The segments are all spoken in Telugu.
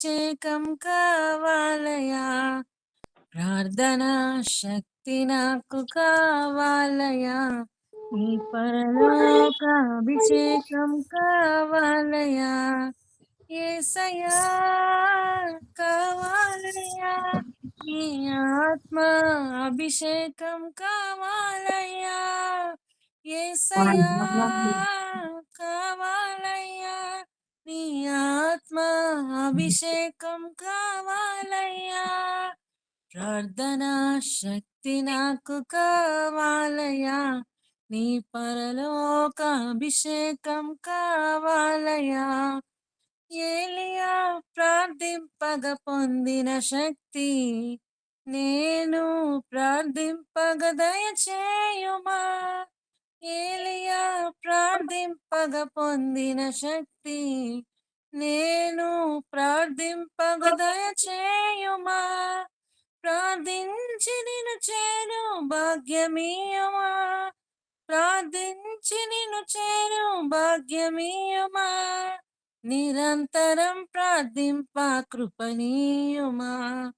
అభిషేకం కావాలయా? ప్రార్థన శక్తి నాకు కావాలయా? నీ పరలోక అభిషేకం కావాలయా? ఏసయ్యా కావాలయ్యా నీ ఆత్మ అభిషేకం కావాలయా? ఏసయ్యా అభిషేకం కావాలయ్యా. ప్రార్థనా శక్తి నాకు కావాలయ్యా. నీ పరలోక అభిషేకం కావాలయ్యా. ఏలియా ప్రార్థింపగ పొందిన శక్తి నేను ప్రార్థింపగ దయచేయుమా. ఏలియా ప్రార్థింపగ పొందిన శక్తి నేను ప్రార్థింపగ దయచేయుమా? ప్రార్థించి నిన్ను చేరు భాగ్యమీయమా? ప్రార్థించి నిన్ను చేరు భాగ్యమీయమా? నిరంతరం ప్రార్థింప కృపణీయుమా?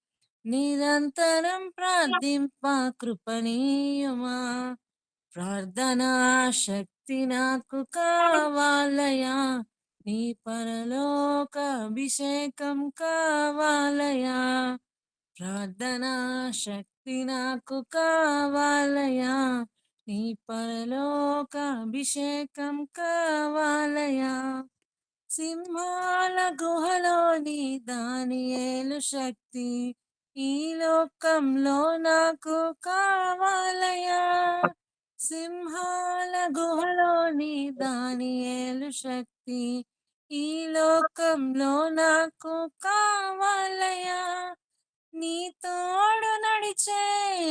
నిరంతరం ప్రార్థింప కృపణీయుమా? ప్రార్థనా శక్తి నాకు కావాలయా? నీ పరలోక అభిషేకం కావాలయా ప్రార్థనా శక్తి నాకు కావాలయా నీ పరలోక అభిషేకం కావాలయా సింహాల గుహలోని దానియేలు శక్తి ఈ లోకంలో నాకు కావాలయా సింహాల గుహలోని దాని ఏలు శక్తి ఈ లోకంలో నాకు కావాలయా నీ తోడు నడిచే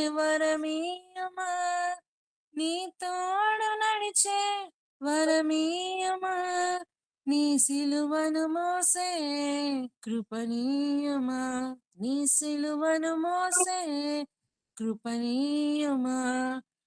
వరమీయమా? నీ తోడు నడిచే వరమీయమా? నీ సిలువను మోసే కృపణీయమా? నీ సిలువను మోసే కృపణీయమా?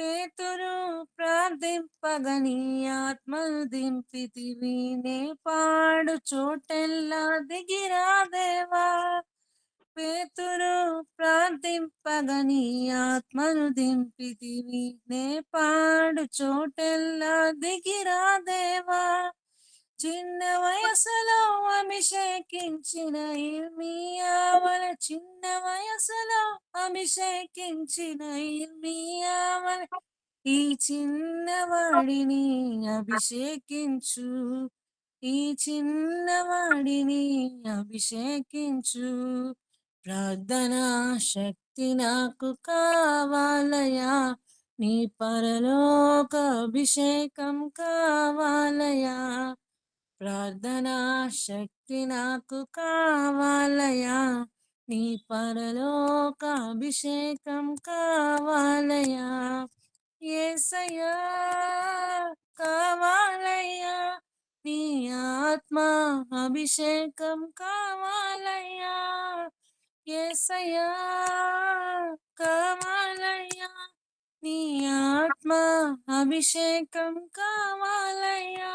పేతురు ప్రార్థింపదని ఆత్మను దింపితివి. నే పాడు చోటెల్లా దిగిరా దేవా. పేతురు ప్రార్థింపదని ఆత్మను దింపితివి. నే పాడు చోటెల్లా దిగిరా దేవా. చిన్న వయసులో అభిషేకించిన ఇర్మియావల చిన్న వయసులో అభిషేకించిన ఇర్మియావల ఈ చిన్నవాడిని అభిషేకించు ఈ చిన్నవాడిని అభిషేకించు. ప్రార్థనా శక్తి నాకు కావాలయా నీ పరలోక అభిషేకం కావాలయా ప్రార్థనా శక్తి నాకు కావాలయా నీ పరలోక అభిషేకం కావాలయా ఏసయా కావాలయ్యా. నీ ఆత్మ అభిషేకం కావాలయ్యా. ఏసయా కావాలయ్యా. నీ ఆత్మ అభిషేకం కావాలయ్యా.